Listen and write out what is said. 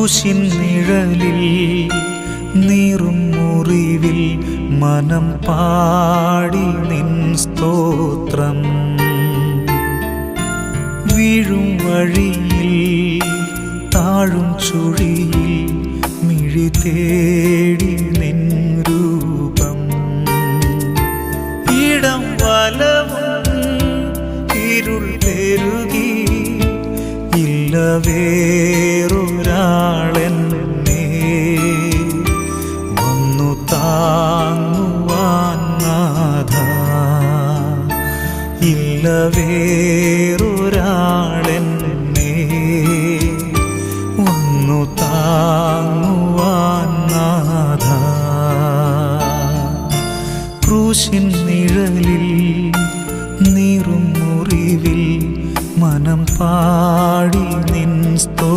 ക്രൂശിൻ നിഴലിൽ നീറും മുറിവിൽ മനം പാടി നിൻ സ്തോത്രം. വീഴും വഴിയിൽ താഴും ചുഴിയിൽ മിഴി തേടി നിൻ രൂപം. ഇടം വലവും ഇരുൾ പെരുകി ഇല്ല വേറൊരാളെന്നെ വന്നു താങ്ങുവാൻ നാഥ. ക്രൂശിൻ നിഴലിൽ നീറും മുറിവിൽ മനം പാടി നിൻ സ്തോ